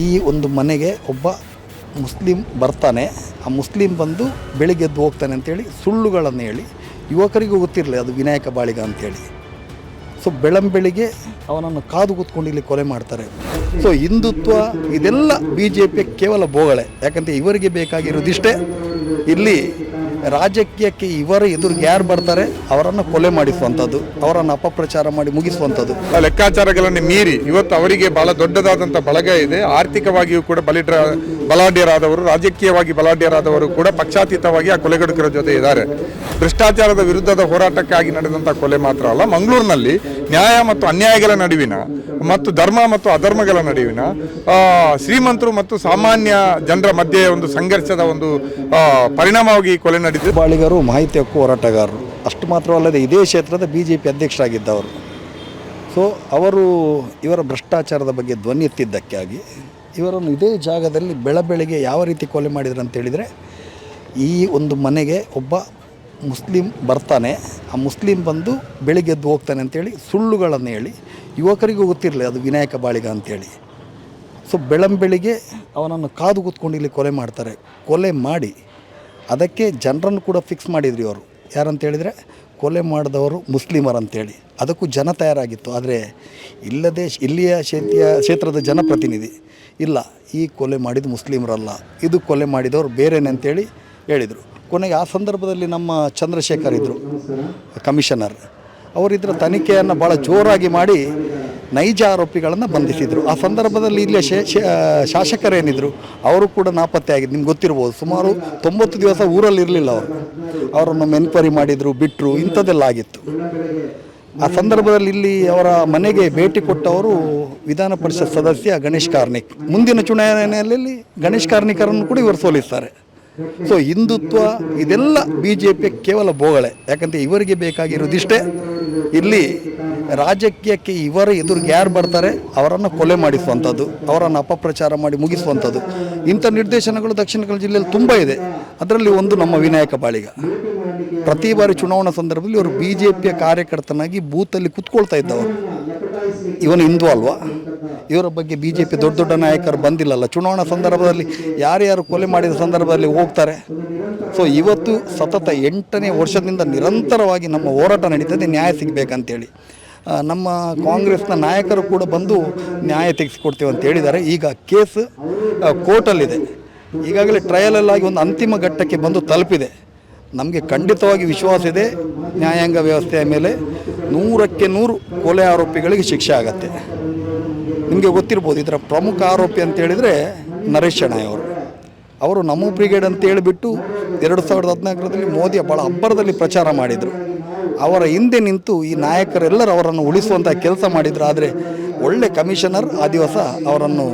ಈ ಒಂದು ಮನೆಗೆ ಒಬ್ಬ ಮುಸ್ಲಿಂ ಬರ್ತಾನೆ. ಆ ಮುಸ್ಲಿಂ ಬಂದು ಬೆಳಿಗ್ಗೆ ಎದ್ದು ಹೋಗ್ತಾನೆ ಅಂತೇಳಿ ಸುಳ್ಳುಗಳನ್ನು ಹೇಳಿ. ಯುವಕರಿಗೂ ಗೊತ್ತಿರಲಿ ಅದು ವಿನಾಯಕ ಬಾಳಿಗ ಅಂತೇಳಿ. ಸೊ ಬೆಳಂಬೆಳಿಗ್ಗೆ ಅವನನ್ನು ಕಾದು ಕೂತ್ಕೊಂಡು ಇಲ್ಲಿ ಕೊಲೆ ಮಾಡ್ತಾರೆ. ಸೊ ಹಿಂದುತ್ವ ಇದೆಲ್ಲ ಬಿ ಜೆ ಕೇವಲ ಬೋಗಳೆ. ಯಾಕಂದರೆ ಇವರಿಗೆ ಬೇಕಾಗಿರೋದಿಷ್ಟೇ. ಇಲ್ಲಿ ರಾಜಕೀಯಕ್ಕೆ ಇವರ ಎದುರು ಯಾರು ಬರ್ತಾರೆ, ಅವರನ್ನು ಕೊಲೆ ಮಾಡಿಸುವಂಥದ್ದು, ಅವರನ್ನು ಅಪಪ್ರಚಾರ ಮಾಡಿ ಮುಗಿಸುವಂಥದ್ದು. ಲೆಕ್ಕಾಚಾರಗಳನ್ನು ಮೀರಿ ಇವತ್ತು ಅವರಿಗೆ ಬಹಳ ದೊಡ್ಡದಾದಂಥ ಬಳಗ ಇದೆ. ಆರ್ಥಿಕವಾಗಿಯೂ ಕೂಡ ಬಲಿಡ್ರ, ಬಲಾಢ್ಯರಾದವರು, ರಾಜಕೀಯವಾಗಿ ಬಲಾಢ್ಯರಾದವರು ಕೂಡ ಪಕ್ಷಾತೀತವಾಗಿ ಆ ಕೊಲೆಗಡುಕರ ಜೊತೆ ಇದ್ದಾರೆ. ಭ್ರಷ್ಟಾಚಾರದ ವಿರುದ್ಧದ ಹೋರಾಟಕ್ಕಾಗಿ ನಡೆದಂಥ ಕೊಲೆ ಮಾತ್ರ ಅಲ್ಲ, ಮಂಗಳೂರಿನಲ್ಲಿ ನ್ಯಾಯ ಮತ್ತು ಅನ್ಯಾಯಗಳ ನಡುವಿನ ಮತ್ತು ಧರ್ಮ ಮತ್ತು ಅಧರ್ಮಗಳ ನಡುವಿನ ಶ್ರೀಮಂತರು ಮತ್ತು ಸಾಮಾನ್ಯ ಜನರ ಮಧ್ಯೆ ಒಂದು ಸಂಘರ್ಷದ ಒಂದು ಪರಿಣಾಮವಾಗಿ ಕೊಲೆ ನಡೆದಿದೆ ಬಾಳಿಗರು ಮಾಹಿತಿ ಹಕ್ಕು ಹೋರಾಟಗಾರರು. ಅಷ್ಟು ಮಾತ್ರವಲ್ಲದೆ ಇದೇ ಕ್ಷೇತ್ರದ ಬಿ ಜೆ ಪಿ ಅಧ್ಯಕ್ಷರಾಗಿದ್ದವರು. ಸೊ ಅವರು ಇವರ ಭ್ರಷ್ಟಾಚಾರದ ಬಗ್ಗೆ ಧ್ವನಿ ಎತ್ತಿದ್ದಕ್ಕಾಗಿ ಇವರನ್ನು ಇದೇ ಜಾಗದಲ್ಲಿ ಬೆಳಬೆಳಿಗ್ಗೆ ಯಾವ ರೀತಿ ಕೊಲೆ ಮಾಡಿದ್ರು ಅಂತ ಹೇಳಿದರೆ, ಈ ಒಂದು ಮನೆಗೆ ಒಬ್ಬ ಮುಸ್ಲಿಂ ಬರ್ತಾನೆ. ಆ ಮುಸ್ಲಿಂ ಬಂದು ಬೆಳಿಗ್ಗೆ ಎದ್ದು ಹೋಗ್ತಾನೆ ಅಂತೇಳಿ ಸುಳ್ಳುಗಳನ್ನು ಹೇಳಿ, ಯುವಕರಿಗೂ ಗೊತ್ತಿರಲಿ ಅದು ವಿನಾಯಕ ಬಾಳಿಗ ಅಂತೇಳಿ ಸೊ ಬೆಳಂಬೆಳಿಗ್ಗೆ ಅವನನ್ನು ಕಾದು ಕೂತ್ಕೊಂಡು ಇಲ್ಲಿ ಕೊಲೆ ಮಾಡ್ತಾರೆ. ಕೊಲೆ ಮಾಡಿ ಅದಕ್ಕೆ ಜನರನ್ನು ಕೂಡ ಫಿಕ್ಸ್ ಮಾಡಿದ್ರು ಅವರು. ಯಾರಂತ ಹೇಳಿದರೆ ಕೊಲೆ ಮಾಡಿದವರು ಮುಸ್ಲಿಮರು ಅಂತೇಳಿ ಅದಕ್ಕೂ ಜನ ತಯಾರಾಗಿತ್ತು. ಆದರೆ ಇಲ್ಲದೆ ಇಲ್ಲಿಯ ಕ್ಷೇತ್ರೀಯ ಕ್ಷೇತ್ರದ ಜನಪ್ರತಿನಿಧಿ ಇಲ್ಲ. ಈ ಕೊಲೆ ಮಾಡಿದ ಮುಸ್ಲಿಮರಲ್ಲ. ಇದು ಕೊಲೆ ಮಾಡಿದವರು ಬೇರೆನೆ ಅಂತೇಳಿ ಹೇಳಿದರು. ಕೊನೆಗೆ ಆ ಸಂದರ್ಭದಲ್ಲಿ ನಮ್ಮ ಚಂದ್ರಶೇಖರ್ ಇದ್ದರು ಕಮಿಷನರ್. ಅವರಿದ್ರ ತನಿಖೆಯನ್ನು ಭಾಳ ಜೋರಾಗಿ ಮಾಡಿ ನೈಜ ಆರೋಪಿಗಳನ್ನು ಬಂಧಿಸಿದರು. ಆ ಸಂದರ್ಭದಲ್ಲಿ ಶೇ- ಶಾಸಕರೇನಿದ್ರು, ಅವರು ಕೂಡ ನಾಪತ್ತೆ ಆಗಿದ್ದು ನಿಮ್ಗೆ ಗೊತ್ತಿರ್ಬೋದು, ಸುಮಾರು ತೊಂಬತ್ತು ದಿವಸ ಊರಲ್ಲಿ ಇರಲಿಲ್ಲ ಅವರು. ಅವರನ್ನು ಎನ್ಕ್ವೈರಿ ಮಾಡಿದರು ಬಿಟ್ಟರು ಇಂಥದ್ದೆಲ್ಲ ಆಗಿತ್ತು. ಆ ಸಂದರ್ಭದಲ್ಲಿ ಇಲ್ಲಿ ಅವರ ಮನೆಗೆ ಭೇಟಿ ಕೊಟ್ಟವರು ವಿಧಾನ ಪರಿಷತ್ ಸದಸ್ಯ ಗಣೇಶ್ ಕಾರ್ನಿಕ್. ಮುಂದಿನ ಚುನಾವಣೆಯಲ್ಲಿ ಗಣೇಶ್ ಕಾರ್ನಿಕರನ್ನು ಕೂಡ ಇವರು ಸೋಲಿಸ್ತಾರೆ. ಸೊ ಹಿಂದುತ್ವ ಇದೆಲ್ಲ ಬಿ ಜೆ ಪಿ ಕೇವಲ ಬೋಗಳೆ. ಯಾಕಂದರೆ ಇವರಿಗೆ ಬೇಕಾಗಿರೋದಿಷ್ಟೇ ಇಲ್ಲಿ ರಾಜಕೀಯಕ್ಕೆ ಇವರ ಎದುರಿಗೆ ಯಾರು ಬರ್ತಾರೆ? ಅವರನ್ನು ಕೊಲೆ ಮಾಡಿಸುವಂಥದ್ದು, ಅವರನ್ನು ಅಪಪ್ರಚಾರ ಮಾಡಿ ಮುಗಿಸುವಂಥದ್ದು. ಇಂಥ ನಿರ್ದೇಶನಗಳು ದಕ್ಷಿಣ ಕನ್ನಡ ಜಿಲ್ಲೆಯಲ್ಲಿ ತುಂಬ ಇದೆ. ಅದರಲ್ಲಿ ಒಂದು ನಮ್ಮ ವಿನಾಯಕ ಬಾಳಿಗ. ಪ್ರತಿ ಬಾರಿ ಚುನಾವಣಾ ಸಂದರ್ಭದಲ್ಲಿ ಇವರು ಬಿ ಜೆ ಪಿಯ ಕಾರ್ಯಕರ್ತನಾಗಿ ಬೂತಲ್ಲಿ ಕುತ್ಕೊಳ್ತಾ ಇದ್ದವರು. ಇವನು ಹಿಂದೂ ಅಲ್ವಾ? ಇವರ ಬಗ್ಗೆ ಬಿ ಜೆ ಪಿ ದೊಡ್ಡ ದೊಡ್ಡ ನಾಯಕರು ಬಂದಿಲ್ಲಲ್ಲ. ಚುನಾವಣಾ ಸಂದರ್ಭದಲ್ಲಿ ಯಾರ್ಯಾರು ಕೊಲೆ ಮಾಡಿದ ಸಂದರ್ಭದಲ್ಲಿ ಹೋಗ್ತಾರೆ. ಸೊ ಇವತ್ತು ಸತತ ಎಂಟನೇ ವರ್ಷದಿಂದ ನಿರಂತರವಾಗಿ ನಮ್ಮ ಹೋರಾಟ ನಡೀತದೆ, ನ್ಯಾಯ ಸಿಗಬೇಕಂತೇಳಿ. ನಮ್ಮ ಕಾಂಗ್ರೆಸ್ನ ನಾಯಕರು ಕೂಡ ಬಂದು ನ್ಯಾಯ ತೆಗೆಸಿಕೊಡ್ತೇವೆ ಅಂತ ಹೇಳಿದ್ದಾರೆ. ಈಗ ಕೇಸ್ ಕೋರ್ಟಲ್ಲಿದೆ. ಈಗಾಗಲೇ ಟ್ರಯಲಲ್ಲಾಗಿ ಒಂದು ಅಂತಿಮ ಘಟ್ಟಕ್ಕೆ ಬಂದು ತಲುಪಿದೆ. ನಮಗೆ ಖಂಡಿತವಾಗಿ ವಿಶ್ವಾಸ ಇದೆ, ನ್ಯಾಯಾಂಗ ವ್ಯವಸ್ಥೆಯ ಮೇಲೆ ನೂರಕ್ಕೆ ನೂರು ಕೊಲೆ ಆರೋಪಿಗಳಿಗೆ ಶಿಕ್ಷೆ ಆಗತ್ತೆ. ನಿಮಗೆ ಗೊತ್ತಿರ್ಬೋದು ಇದರ ಪ್ರಮುಖ ಆರೋಪಿ ಅಂತ ಹೇಳಿದರೆ ನರೇಶ್ ಶೆಣಾಯ್ ಅವರು. ಅವರು ನಮೋ ಬ್ರಿಗೇಡ್ ಅಂತ ಹೇಳಿಬಿಟ್ಟು ಎರಡು ಸಾವಿರದ ಹದಿನಾಲ್ಕರಲ್ಲಿ ಮೋದಿಯ ಭಾಳ ಅಬ್ಬರದಲ್ಲಿ ಪ್ರಚಾರ ಮಾಡಿದರು. ಅವರ ಹಿಂದೆ ನಿಂತು ಈ ನಾಯಕರೆಲ್ಲರೂ ಅವರನ್ನು ಉಳಿಸುವಂಥ ಕೆಲಸ ಮಾಡಿದರು. ಆದರೆ ಒಳ್ಳೆ ಕಮಿಷನರ್ ಆ ದಿವಸ ಅವರನ್ನು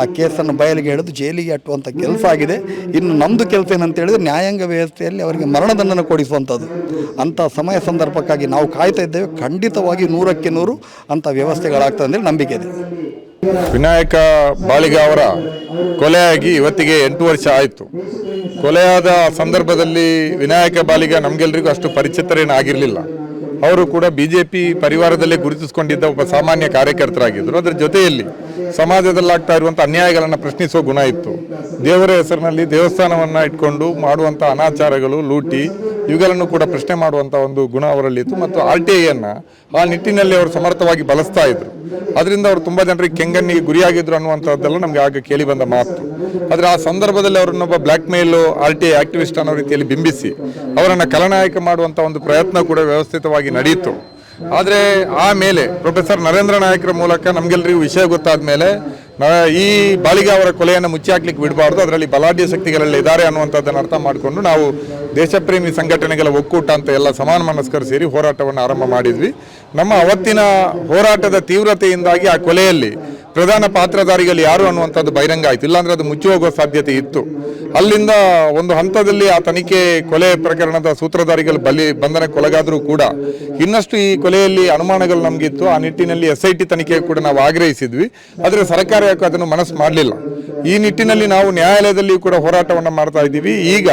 ಆ ಕೇಸನ್ನು ಬಯಲಿಗೆ ಹಿಡಿದು ಜೈಲಿಗೆ ಅಟ್ಟುವಂಥ ಕೆಲಸ ಆಗಿದೆ. ಇನ್ನು ನಮ್ಮದು ಕೆಲಸ ಏನಂತ ಹೇಳಿದ್ರೆ ನ್ಯಾಯಾಂಗ ವ್ಯವಸ್ಥೆಯಲ್ಲಿ ಅವರಿಗೆ ಮರಣದಂಡನೆ ಕೊಡಿಸುವಂಥದ್ದು ಅಂಥ ಸಮಯ ಸಂದರ್ಭಕ್ಕಾಗಿ ನಾವು ಕಾಯ್ತಾ ಇದ್ದೇವೆ. ಖಂಡಿತವಾಗಿ ನೂರಕ್ಕೆ ನೂರು ಅಂಥ ವ್ಯವಸ್ಥೆಗಳಾಗ್ತದೆ ಅಂದರೆ ನಂಬಿಕೆ ಇದೆ. ವಿನಾಯಕ ಬಾಳಿಗೆ ಅವರ ಕೊಲೆಯಾಗಿ ಇವತ್ತಿಗೆ ಎಂಟು ವರ್ಷ ಆಯಿತು. ಕೊಲೆಯಾದ ಸಂದರ್ಭದಲ್ಲಿ ವಿನಾಯಕ ಬಾಲಿಗ ನಮಗೆಲ್ಲರಿಗೂ ಅಷ್ಟು ಪರಿಚಿತರೇನಾಗಿರಲಿಲ್ಲ. ಅವರು ಕೂಡ ಬಿಜೆಪಿ ಪರಿವಾರದಲ್ಲೇ ಗುರುತಿಸಿಕೊಂಡಿದ್ದ ಒಬ್ಬ ಸಾಮಾನ್ಯ ಕಾರ್ಯಕರ್ತರಾಗಿದ್ದರು. ಅದರ ಜೊತೆಯಲ್ಲಿ ಸಮಾಜದಲ್ಲಾಗ್ತಾ ಇರುವಂಥ ಅನ್ಯಾಯಗಳನ್ನು ಪ್ರಶ್ನಿಸುವ ಗುಣ ಇತ್ತು. ದೇವರ ಹೆಸರಿನಲ್ಲಿ ದೇವಸ್ಥಾನವನ್ನು ಇಟ್ಕೊಂಡು ಮಾಡುವಂಥ ಅನಾಚಾರಗಳು, ಲೂಟಿ ಇವುಗಳನ್ನು ಕೂಡ ಪ್ರಶ್ನೆ ಮಾಡುವಂಥ ಒಂದು ಗುಣ ಅವರಲ್ಲಿತ್ತು ಮತ್ತು ಆರ್ ಟಿ ಐಯನ್ನು ಆ ನಿಟ್ಟಿನಲ್ಲಿ ಅವರು ಸಮರ್ಥವಾಗಿ ಬಳಸ್ತಾ ಇದ್ರು. ಅದರಿಂದ ಅವರು ತುಂಬ ಜನರಿಗೆ ಕೆಂಗನ್ನಿಗೆ ಗುರಿಯಾಗಿದ್ರು ಅನ್ನುವಂಥದ್ದೆಲ್ಲ ನಮಗೆ ಆಗ ಕೇಳಿ ಬಂದ ಮಾತು. ಆದರೆ ಆ ಸಂದರ್ಭದಲ್ಲಿ ಅವರನ್ನೊಬ್ಬ blackmail R T I activist ಅನ್ನೋ ರೀತಿಯಲ್ಲಿ ಬಿಂಬಿಸಿ ಅವರನ್ನು ಕಲನಾಯಕ ಮಾಡುವಂಥ ಒಂದು ಪ್ರಯತ್ನ ಕೂಡ ವ್ಯವಸ್ಥಿತವಾಗಿ ನಡೆಯಿತು ಆದರೆ ಆಮೇಲೆ ಪ್ರೊಫೆಸರ್ ನರೇಂದ್ರ ನಾಯಕರ ಮೂಲಕ ನಮಗೆಲ್ಲರಿಗೂ ವಿಷಯ ಗೊತ್ತಾದ ಮೇಲೆ ಈ ಬಾಳಿಗ ಅವರ ಕೊಲೆಯನ್ನು ಮುಚ್ಚಿ ಹಾಕ್ಲಿಕ್ಕೆ ಬಿಡಬಾರ್ದು. ಅದರಲ್ಲಿ ಬಲಾಢ್ಯ ಶಕ್ತಿಗಳೆಲ್ಲ ಇದ್ದಾರೆ ಅನ್ನುವಂಥದ್ದನ್ನು ಅರ್ಥ ಮಾಡಿಕೊಂಡು ನಾವು ದೇಶಪ್ರೇಮಿ ಸಂಘಟನೆಗಳ ಒಕ್ಕೂಟ ಅಂತ ಎಲ್ಲ ಸಮಾನ ಮನಸ್ಕರು ಸೇರಿ ಹೋರಾಟವನ್ನು ಆರಂಭ ಮಾಡಿದ್ವಿ. ನಮ್ಮ ಅವತ್ತಿನ ಹೋರಾಟದ ತೀವ್ರತೆಯಿಂದಾಗಿ ಆ ಕೊಲೆಯಲ್ಲಿ ಪ್ರಧಾನ ಪಾತ್ರಧಾರಿಗಳು ಯಾರು ಅನ್ನುವಂಥದ್ದು ಬಹಿರಂಗ ಆಯಿತು. ಇಲ್ಲಾಂದರೆ ಅದು ಮುಚ್ಚಿ ಹೋಗುವ ಸಾಧ್ಯತೆ ಇತ್ತು. ಅಲ್ಲಿಂದ ಒಂದು ಹಂತದಲ್ಲಿ ಆ ತನಿಖೆ ಕೊಲೆ ಪ್ರಕರಣದ ಸೂತ್ರಧಾರಿಗಳು ಬಲಿ ಬಂಧನಕ್ಕೊಳಗಾದರೂ ಕೂಡ ಇನ್ನಷ್ಟು ಈ ಕೊಲೆಯಲ್ಲಿ ಅನುಮಾನಗಳು ನಮಗಿತ್ತು. ಆ ನಿಟ್ಟಿನಲ್ಲಿ ಎಸ್ ಐ ಟಿ ತನಿಖೆ ಕೂಡ ನಾವು ಆಗ್ರಹಿಸಿದ್ವಿ. ಆದರೆ ಸರ್ಕಾರ ಯಾಕೆ ಅದನ್ನು ಮನಸ್ಸು ಮಾಡಲಿಲ್ಲ. ಈ ನಿಟ್ಟಿನಲ್ಲಿ ನಾವು ನ್ಯಾಯಾಲಯದಲ್ಲಿ ಕೂಡ ಹೋರಾಟವನ್ನು ಮಾಡ್ತಾ ಇದ್ದೀವಿ. ಈಗ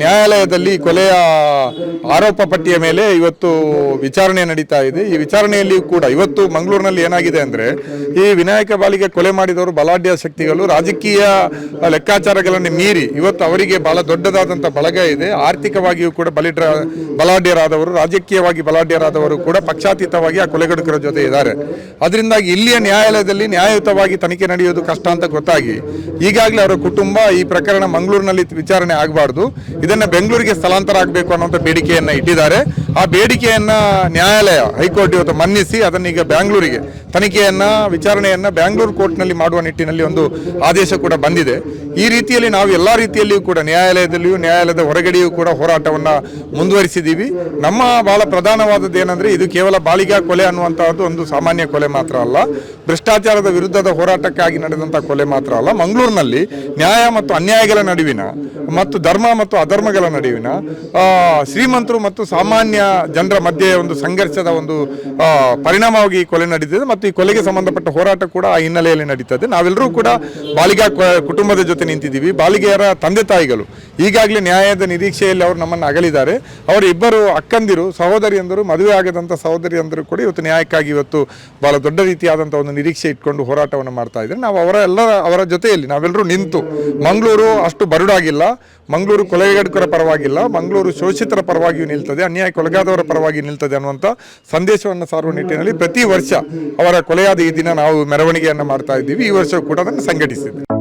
ನ್ಯಾಯಾಲಯದಲ್ಲಿ ಕೊಲೆಯ ಆರೋಪ ಪಟ್ಟಿಯ ಮೇಲೆ ಇವತ್ತು ವಿಚಾರಣೆ ನಡೀತಾ ಇದೆ. ಈ ವಿಚಾರಣೆಯಲ್ಲಿ ಕೂಡ ಇವತ್ತು ಮಂಗಳೂರಿನಲ್ಲಿ ಏನಾಗಿದೆ ಅಂದ್ರೆ, ಈ ವಿನಾಯಕ ಬಾಲಿಗೆ ಕೊಲೆ ಮಾಡಿದವರು ಬಲಾಢ್ಯ ಶಕ್ತಿಗಳು. ರಾಜಕೀಯ ಲೆಕ್ಕಾಚಾರಗಳನ್ನು ಮೀರಿ ಇವತ್ತು ಅವರಿಗೆ ಬಹಳ ದೊಡ್ಡದಾದಂಥ ಬಳಗ ಇದೆ. ಆರ್ಥಿಕವಾಗಿಯೂ ಕೂಡ ಬಲಿಡ್ರ, ಬಲಾಢ್ಯರಾದವರು, ರಾಜಕೀಯವಾಗಿ ಬಲಾಢ್ಯರಾದವರು ಕೂಡ ಪಕ್ಷಾತೀತವಾಗಿ ಆ ಕೊಲೆಗಡುಕರ ಜೊತೆ ಇದ್ದಾರೆ. ಅದರಿಂದಾಗಿ ಇಲ್ಲಿಯ ನ್ಯಾಯಾಲಯದಲ್ಲಿ ನ್ಯಾಯಯುತವಾಗಿ ತನಿಖೆ ನಡೆಯೋದು ಕಷ್ಟ ಅಂತ ಗೊತ್ತಾಗಿ ಈಗಾಗಲೇ ಅವರ ಕುಟುಂಬ ಈ ಪ್ರಕರಣ ಮಂಗಳೂರಿನಲ್ಲಿ ವಿಚಾರಣೆ ಆಗಬಾರ್ದು. ಇದನ್ನ ಬೆಂಗಳೂರಿಗೆ ಸ್ಥಳಾಂತರ ಆಗಬೇಕು ಅನ್ನೋಂಥ ಬೇಡಿಕೆಯನ್ನ ಇಟ್ಟಿದ್ದಾರೆ. ಆ ಬೇಡಿಕೆಯನ್ನ ನ್ಯಾಯಾಲಯ, ಹೈಕೋರ್ಟ್ ಇವತ್ತು ಮನ್ನಿಸಿ ಅದನ್ನೀಗ ಬ್ಯಾಂಗ್ಳೂರಿಗೆ ತನಿಖೆಯನ್ನ, ವಿಚಾರಣೆಯನ್ನ ಬ್ಯಾಂಗ್ಳೂರು ಕೋರ್ಟ್ನಲ್ಲಿ ಮಾಡುವ ನಿಟ್ಟಿನಲ್ಲಿ ಒಂದು ಆದೇಶ ಕೂಡ ಬಂದಿದೆ. ಈ ರೀತಿಯಲ್ಲಿ ನಾವು ಎಲ್ಲ ರೀತಿಯಲ್ಲಿಯೂ ಕೂಡ ನ್ಯಾಯಾಲಯದಲ್ಲಿಯೂ ನ್ಯಾಯಾಲಯದ ಹೊರಗಡೆಯೂ ಕೂಡ ಹೋರಾಟವನ್ನ ಮುಂದುವರಿಸಿದ್ದೀವಿ. ನಮ್ಮ ಬಹಳ ಪ್ರಧಾನವಾದದ್ದು ಏನಂದ್ರೆ ಇದು ಕೇವಲ ಬಾಳಿಗಾ ಕೊಲೆ ಅನ್ನುವಂತಹದ್ದು ಒಂದು ಸಾಮಾನ್ಯ ಕೊಲೆ ಮಾತ್ರ ಅಲ್ಲ. ಭ್ರಷ್ಟಾಚಾರದ ವಿರುದ್ಧದ ಹೋರಾಟಕ್ಕಾಗಿ ನಡೆದಂಥ ಕೊಲೆ ಮಾತ್ರ ಅಲ್ಲ. ಮಂಗಳೂರಿನಲ್ಲಿ ನ್ಯಾಯ ಮತ್ತು ಅನ್ಯಾಯಗಳ ನಡುವಿನ ಮತ್ತು ಧರ್ಮ ಮತ್ತು ಅಧರ್ಮಗಳ ನಡುವಿನ ಶ್ರೀಮಂತರು ಮತ್ತು ಸಾಮಾನ್ಯ ಜನರ ಮಧ್ಯೆ ಒಂದು ಸಂಘರ್ಷದ ಒಂದು ಪರಿಣಾಮವಾಗಿ ಕೊಲೆ ನಡೆದಿದೆ ಮತ್ತು ಈ ಕೊಲೆಗೆ ಸಂಬಂಧಪಟ್ಟ ಹೋರಾಟ ಕೂಡ ಆ ಹಿನ್ನೆಲೆಯಲ್ಲಿ ನಡೀತದೆ. ನಾವೆಲ್ಲರೂ ಕೂಡ ಬಾಲಿಗ ಕುಟುಂಬದ ಜೊತೆ ನಿಂತಿದ್ದೀವಿ. ಬಾಲಿಗೆಯರ ತಂದೆ ತಾಯಿಗಳು. ಈಗಾಗಲೇ ನ್ಯಾಯದ ನಿರೀಕ್ಷೆಯಲ್ಲಿ ಅವರು ನಮ್ಮನ್ನು ಅಗಲಿದ್ದಾರೆ. ಅವರ ಇಬ್ಬರು ಅಕ್ಕಂದಿರು, ಸಹೋದರಿಯಂದರು, ಮದುವೆ ಆಗದಂಥ ಸಹೋದರಿಯಂದರು ಕೂಡ ಇವತ್ತು ನ್ಯಾಯಕ್ಕಾಗಿ ಇವತ್ತು ಬಹಳ ದೊಡ್ಡ ರೀತಿಯಾದಂಥ ಒಂದು ನಿರೀಕ್ಷೆ ಇಟ್ಕೊಂಡು ಹೋರಾಟವನ್ನು ಮಾಡ್ತಾ ಇದ್ದಾರೆ. ನಾವು ಅವರ ಎಲ್ಲ ಅವರ ಜೊತೆಯಲ್ಲಿ ನಾವೆಲ್ಲರೂ ನಿಂತು ಮಂಗಳೂರು ಅಷ್ಟು ಬರುಡಾಗಿಲ್ಲ. ಮಂಗಳೂರು ಕೊಲೆಗಡುಕರ ಪರವಾಗಿಲ್ಲ. ಮಂಗಳೂರು ಶೋಷಿತರ ಪರವಾಗಿಯೂ ನಿಲ್ತದೆ. ಅನ್ಯಾಯಕ್ಕೊಳಗಾದವರ ಪರವಾಗಿ ನಿಲ್ತದೆ ಅನ್ನುವಂಥ ಸಂದೇಶವನ್ನು ಸಾರುವ ನಿಟ್ಟಿನಲ್ಲಿ ಪ್ರತಿ ವರ್ಷ ಅವರ ಕೊಲೆಯಾದ ಈ ದಿನ ನಾವು ಮೆರವಣಿಗೆಯನ್ನು ಮಾಡ್ತಾ ಇದ್ದೀವಿ. ಈ ವರ್ಷ ಕೂಡ ಅದನ್ನು ಸಂಘಟಿಸಿದ್ವಿ